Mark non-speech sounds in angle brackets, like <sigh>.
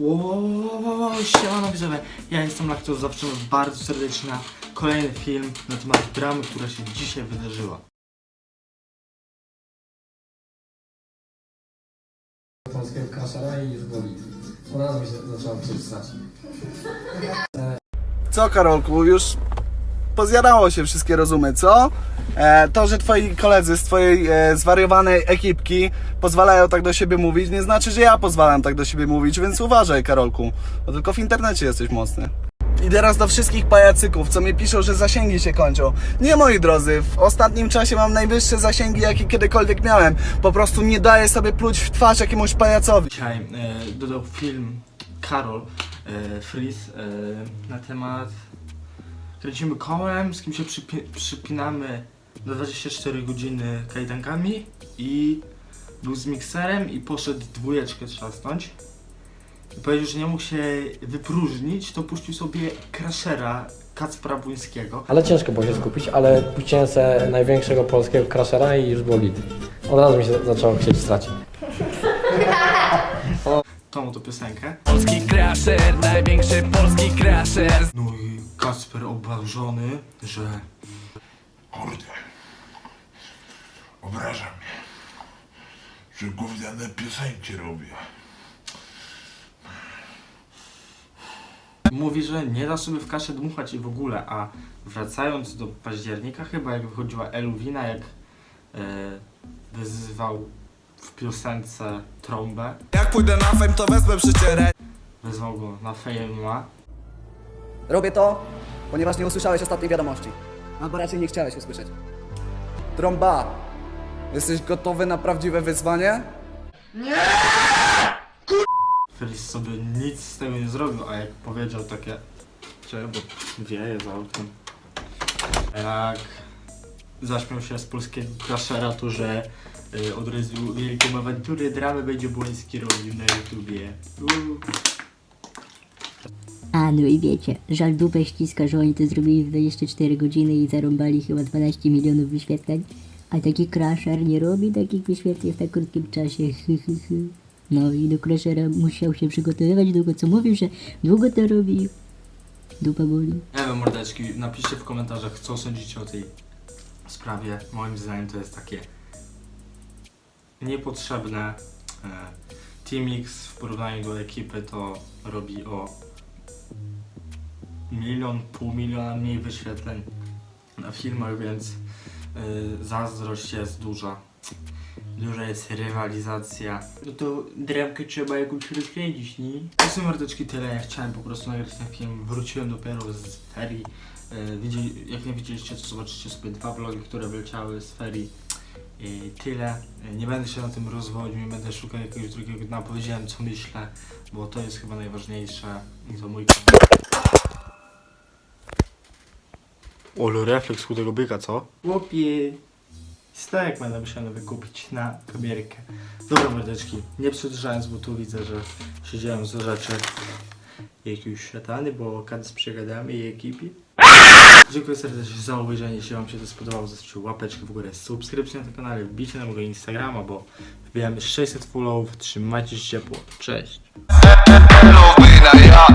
Wow, siemano widzowie, ja jestem Laktos, zawsze bardzo serdecznie na kolejny film na temat dramy, która się dzisiaj wydarzyła. polskiego kaszara i już boli. Razu mi się zaczęło przystać. Co Karolku, już pozjadało się wszystkie rozumy, co? E, to, że twoi koledzy z twojej e, zwariowanej ekipki pozwalają tak do siebie mówić, nie znaczy, że ja pozwalam tak do siebie mówić, więc uważaj Karolku, bo tylko w internecie jesteś mocny. I teraz do wszystkich pajacyków, co mi piszą, że zasięgi się kończą. Nie moi drodzy, w ostatnim czasie mam najwyższe zasięgi, jakie kiedykolwiek miałem. Po prostu nie daję sobie pluć w twarz jakiemuś pajacowi. Dzisiaj e, dodał film Karol e, Fris e, na temat kręcimy kołem, z kim się przypi- przypinamy do 24 godziny kajdankami i był z mikserem i poszedł dwójeczkę trzasnąć. I powiedział, że nie mógł się wypróżnić, to puścił sobie Crashera Kacpra Błyńskiego. Ale ciężko było się skupić, ale puściłem se największego polskiego crashera i już było git. Od razu mi się zaczęło chcieć stracić. <laughs> Tą to piosenkę. Polski crasher, największy polski crasher No i Kacper obrażony, że Kurde. Obraża mnie, że gówniane piosenki robię. Mówi, że nie da sobie w kaszę dmuchać i w ogóle, a wracając do października chyba, jak wychodziła Eluwina, jak e, wyzywał w piosence trąbę, Jak pójdę na fame to wezmę przycierę wezwał go na fejma. Robię to, ponieważ nie usłyszałeś ostatniej wiadomości. Albo raczej nie chciałeś usłyszeć. Trąba! Jesteś gotowy na prawdziwe wyzwanie? Felix sobie nic z tego nie zrobił, a jak powiedział takie Czekaj, bo wieje za oknem. Jak zaśmiał się z polskiego crashera, to że y, od razu wielką awanturę dramy będzie Błoński robił na YouTubie. Uuu. A, no i wiecie, żal dupę ściska, że oni to zrobili w 24 godziny i zarąbali chyba 12 milionów wyświetleń, a taki crasher nie robi takich wyświetleń w tak krótkim czasie. <laughs> No i do crashera musiał się przygotowywać długo, co mówił, że długo to robi. Dupa boli. Nie wiem, mordeczki, napiszcie w komentarzach, co sądzicie o tej sprawie. Moim zdaniem to jest takie niepotrzebne. E, Team X w porównaniu do ekipy to robi o milion, pół miliona mniej wyświetleń na filmach, więc e, zazdrość jest duża. Duża jest rywalizacja. No to dramkę trzeba jakąś rozkręcić, nie? To są mordeczki tyle, ja chciałem po prostu nagrać ten film. Wróciłem dopiero z ferii. Widzieli, jak nie widzieliście, to zobaczycie sobie dwa vlogi, które wyleciały z ferii. I tyle. E, Nie będę się na tym rozwodził, nie będę szukał jakiegoś drugiego dna. Powiedziałem, co myślę, bo to jest chyba najważniejsze. I to mój Olu, refleks u tego byka, co? Chłopie, stek będę musiał wykupić na kabierkę. Dobra, mordeczki, nie przedłużając, bo tu widzę, że siedziałem za rzeczy jakieś szatany, bo kad z przegadami i ekipie. Dziękuję serdecznie za obejrzenie, jeśli wam się to spodobało, zostawcie łapeczkę w górę, subskrypcję na tym kanale, wbijcie na mojego Instagrama, bo wbijamy 600 followów, trzymajcie się ciepło, cześć!